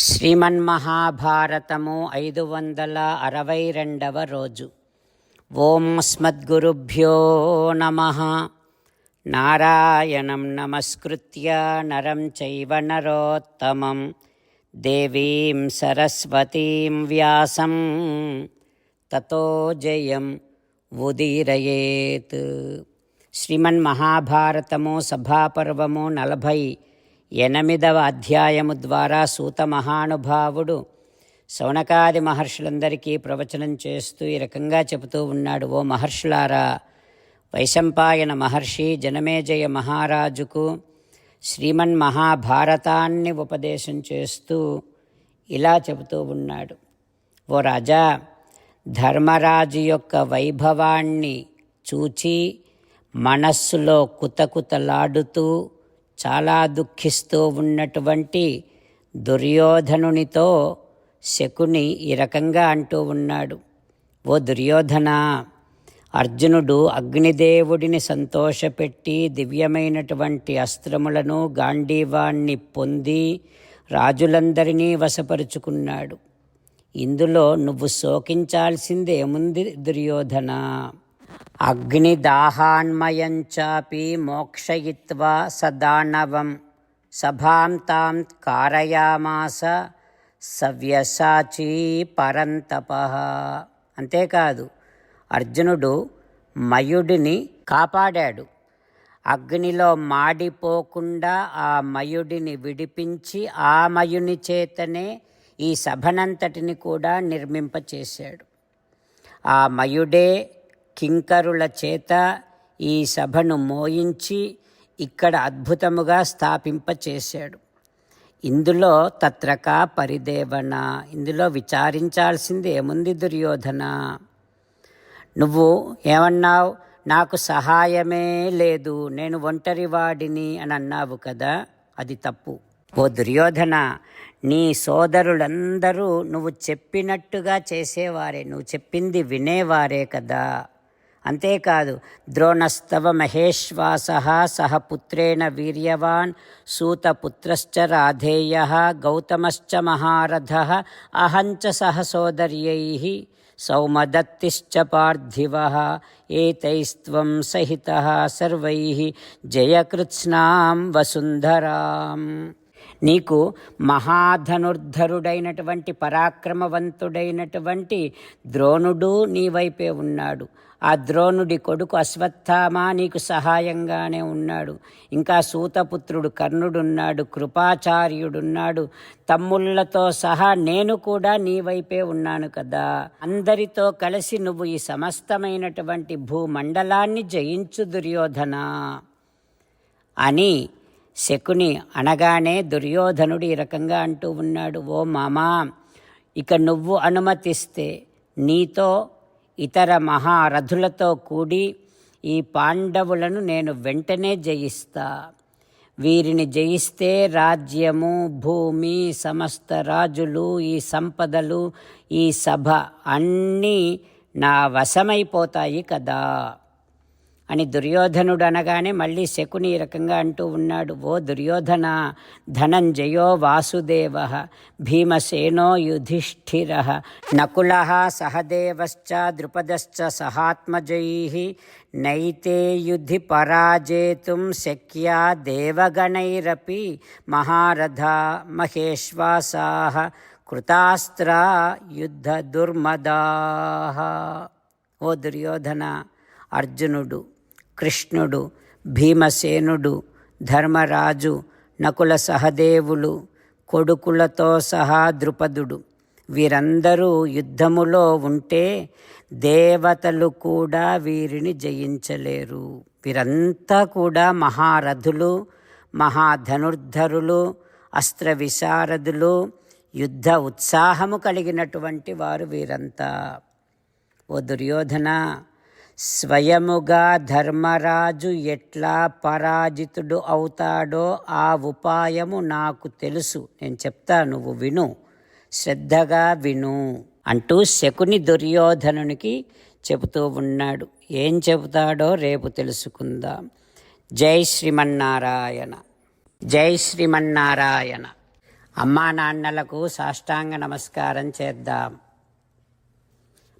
శ్రీమన్మహాభారతము ఐదు వందల అరవై రెండవ రోజు. ఓం స్మద్గురుభ్యో నమ. నారాయణం నమస్కృత్య నరం చైవ నరోత్తమం. దేవీం సరస్వతీం వ్యాసం. తతో జయం ఉదీరయేత్. శ్రీమన్మహాభారతము సభాపర్వము నలభై ఎనిమిదవ అధ్యాయము ద్వారా సూత మహానుభావుడు శౌనకాది మహర్షులందరికీ ప్రవచనం చేస్తూ ఈ రకంగా చెబుతూ ఉన్నాడు ఓ మహర్షులారా వైశంపాయన మహర్షి జనమేజయ మహారాజుకు శ్రీమన్ మహాభారతాన్ని ఉపదేశం చేస్తూ ఇలా చెబుతూ ఉన్నాడు. ఓ రాజా ధర్మరాజు యొక్క వైభవాన్ని చూచి మనస్సులో కుతకుతలాడుతూ చాలా దుఃఖిస్తూ ఉన్నటువంటి దుర్యోధనునితో శకుని ఈ రకంగా అంటూ ఉన్నాడు. ఓ దుర్యోధన అర్జునుడు అగ్నిదేవుడిని సంతోషపెట్టి దివ్యమైనటువంటి అస్త్రములను గాంధీవాణ్ణి పొంది రాజులందరినీ వశపరుచుకున్నాడు. ఇందులో నువ్వు శోకించాల్సిందేముంది దుర్యోధన? అగ్నిదాహాన్మయంచాపి మోక్షయిత్వా సదానవం. సభాం తాం కారయామాస సవ్యసాచీ పరంతప. అంతేకాదు అర్జునుడు మయుడిని కాపాడాడు. అగ్నిలో మాడిపోకుండా ఆ మయుడిని విడిపించి ఆ మయుని చేతనే ఈ సభనంతటిని కూడా నిర్మింపచేశాడు. ఆ మయుడే కింకరుల చేత ఈ సభను మోయించి ఇక్కడ అద్భుతముగా స్థాపింపచేశాడు. ఇందులో తత్రక పరిదేవన ఇందులో విచారించాల్సింది ఏముంది దుర్యోధన? నువ్వు ఏమన్నావు? నాకు సహాయమే లేదు నేను ఒంటరివాడిని అని అన్నావు కదా అది తప్పు. ఓ దుర్యోధన నీ సోదరులందరూ నువ్వు చెప్పినట్టుగా చేసేవారే నువ్వు చెప్పింది వినేవారే కదా. అంతేకాదు ద్రోణస్తవ మహేశ్వాస సహ పుత్రేణ వీర్యవాన్ సూతపుత్రశ్చ రాధేయ గౌతమశ్చ మహారథ అహంచ సహ సోదర్యై సౌమదత్తిశ్చ పార్థివ ఏతైస్త్వం సహిత సర్వై జయకృత్స్నాం వసుంధరాం. నీకు మహాధనుర్ధరుడైనటువంటి పరాక్రమవంతుడైనటువంటి ద్రోణుడు నీ వైపే ఉన్నాడు. ఆ ద్రోణుడి కొడుకు అశ్వత్థామ నీకు సహాయంగానే ఉన్నాడు. ఇంకా సూతపుత్రుడు కర్ణుడున్నాడు కృపాచార్యుడున్నాడు. తమ్ముళ్ళతో సహా నేను కూడా నీ వైపే ఉన్నాను కదా. అందరితో కలిసి నువ్వు ఈ సమస్తమైనటువంటి భూమండలాన్ని జయించు దుర్యోధన అని శకుని అనగానే దుర్యోధనుడు ఈ రకంగా అంటూ ఉన్నాడు ఓ మామా ఇక నువ్వు అనుమతిస్తే నీతో ఇతర మహారథులతో కూడి ఈ పాండవులను నేను వెంటనే జయిస్తా. వీరిని జయిస్తే రాజ్యము భూమి సమస్త రాజులు ఈ సంపదలు ఈ సభ అన్నీ నా వశమైపోతాయి కదా. అని దుర్యోధనుడు అనగానే మళ్ళీ శకుని ఈ రకంగా అంటూ ఉన్నాడు ఓ దుర్యోధన ధనంజయో వాసుదేవ భీమసేనో యుధిష్ఠిర నకుల సహదేవశ్చ ద్రుపదశ్చ సహాత్మజై నైతే యుద్ధి పరాజేతుం శక్యా దేవగణైరపి మహారథ మహేశ్వాసా కృతాస్త్ర యుద్ధ దుర్మదా. ఓ దుర్యోధన అర్జునుడు కృష్ణుడు భీమసేనుడు ధర్మరాజు నకుల సహదేవులు కొడుకులతో సహా ద్రుపదుడు. వీరందరూ యుద్ధములో ఉంటే దేవతలు కూడా వీరిని జయించలేరు. వీరంతా కూడా మహారథులు మహాధనుర్ధరులు అస్త్ర విశారదులు యుద్ధ ఉత్సాహము కలిగినటువంటి వారు వీరంతా. ఓ దుర్యోధన స్వయముగా ధర్మరాజు ఎట్లా పరాజితుడు అవుతాడో ఆ ఉపాయము నాకు తెలుసు. నేను చెప్తా నువ్వు విను. శ్రద్ధగా విను అంటూ శకుని దుర్యోధనునికి చెబుతూ ఉన్నాడు. ఏం చెబుతాడో రేపు తెలుసుకుందాం. జై శ్రీమన్నారాయణ. జై శ్రీమన్నారాయణ. అమ్మా నాన్నలకు సాష్టాంగ నమస్కారం చేద్దాం.